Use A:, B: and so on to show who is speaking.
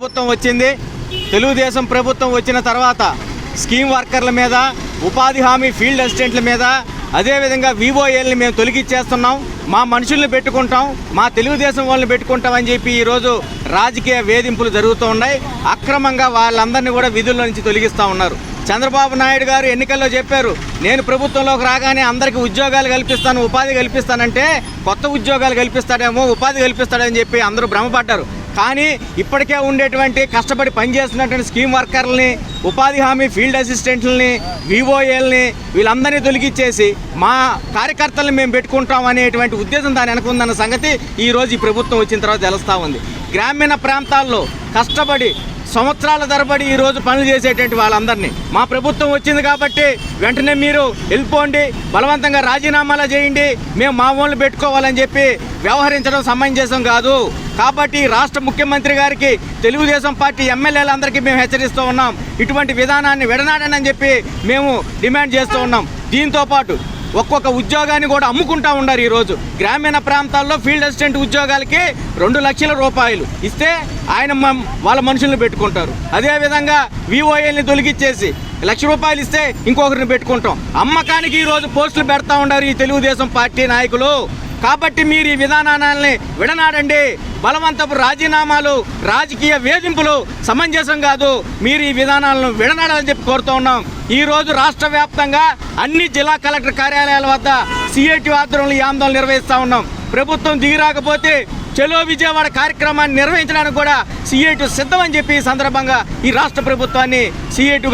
A: ప్రభుత్వం వచ్చింది తెలుగుదేశం ప్రభుత్వం వచ్చిన తర్వాత స్కీమ్ వర్కర్ల మీద ఉపాధి హామీ ఫీల్డ్ అసిస్టెంట్ల మీద అదేవిధంగా వివోఏల్ని మేము తొలగిచ్చేస్తున్నాం. మా మనుషుల్ని పెట్టుకుంటాం మా తెలుగుదేశం వాళ్ళని పెట్టుకుంటాం అని చెప్పి ఈరోజు రాజకీయ వేధింపులు జరుగుతూ ఉన్నాయి. అక్రమంగా వాళ్ళందరినీ కూడా విధుల్లో నుంచి తొలగిస్తూ ఉన్నారు. చంద్రబాబు నాయుడు గారు ఎన్నికల్లో చెప్పారు నేను ప్రభుత్వంలోకి రాగానే అందరికీ ఉద్యోగాలు కల్పిస్తాను ఉపాధి కల్పిస్తానంటే కొత్త ఉద్యోగాలు కల్పిస్తాడేమో ఉపాధి కల్పిస్తాడని చెప్పి అందరూ భ్రమపడ్డారు. కానీ ఇప్పటికే ఉండేటువంటి కష్టపడి పనిచేస్తున్నటువంటి స్కీమ్ వర్కర్లని ఉపాధి హామీ ఫీల్డ్ అసిస్టెంట్లని వివోఏల్ని వీళ్ళందరినీ తొలగిచ్చేసి మా కార్యకర్తలను మేము పెట్టుకుంటాం అనేటువంటి ఉద్దేశం దాని వెనక ఉందన్న సంగతి ఈరోజు ఈ ప్రభుత్వం వచ్చిన తర్వాత తెలుస్తూ ఉంది. గ్రామీణ ప్రాంతాల్లో కష్టపడి సంవత్సరాల తరబడి ఈరోజు పనులు చేసేటువంటి వాళ్ళందరినీ. మా ప్రభుత్వం వచ్చింది కాబట్టి వెంటనే మీరు వెళ్ళిపోండి బలవంతంగా రాజీనామాలు చేయండి మేము మా ఓన్లు పెట్టుకోవాలని చెప్పి వ్యవహరించడం సమంజసం కాదు. కాబట్టి రాష్ట్ర ముఖ్యమంత్రి గారికి తెలుగుదేశం పార్టీ ఎమ్మెల్యేలందరికీ మేము హెచ్చరిస్తూ ఉన్నాం. ఇటువంటి విధానాన్ని విడనాడనని చెప్పి మేము డిమాండ్ చేస్తూ ఉన్నాం. దీంతో పాటు ఒక్కొక్క ఉద్యోగాన్ని కూడా అమ్ముకుంటా ఉన్నారు ఈరోజు గ్రామీణ ప్రాంతాల్లో ఫీల్డ్ అసిస్టెంట్ ఉద్యోగాలకి రెండు లక్షల రూపాయలు ఇస్తే ఆయన వాళ్ళ మనుషుల్ని పెట్టుకుంటారు. అదేవిధంగా వివోఎల్ని తొలగిచ్చేసి లక్ష రూపాయలు ఇస్తే ఇంకొకరిని పెట్టుకుంటాం. అమ్మకానికి ఈరోజు పోస్టులు పెడతా ఉన్నారు ఈ తెలుగుదేశం పార్టీ నాయకులు. కాబట్టి మీరు ఈ విధానాన్ని విడనాడండి. బలవంతపు రాజీనామాలు రాజకీయ వేధింపులు సమంజసం కాదు. మీరు ఈ విధానాలను విడనాడాలని చెప్పి కోరుతూ ఉన్నాం. ఈ రోజు రాష్ట్ర వ్యాప్తంగా అన్ని జిల్లా కలెక్టర్ కార్యాలయాల వద్ద సిఐటి ఆధ్వర్యంలో ఈ ఆందోళన నిర్వహిస్తూ ఉన్నాం. ప్రభుత్వం దిగిరాకపోతే చెలో విజయవాడ కార్యక్రమాన్ని నిర్వహించడానికి కూడా సిఐటి సిద్ధమని చెప్పి ఈ సందర్భంగా ఈ రాష్ట్ర ప్రభుత్వాన్ని సిఐటిగా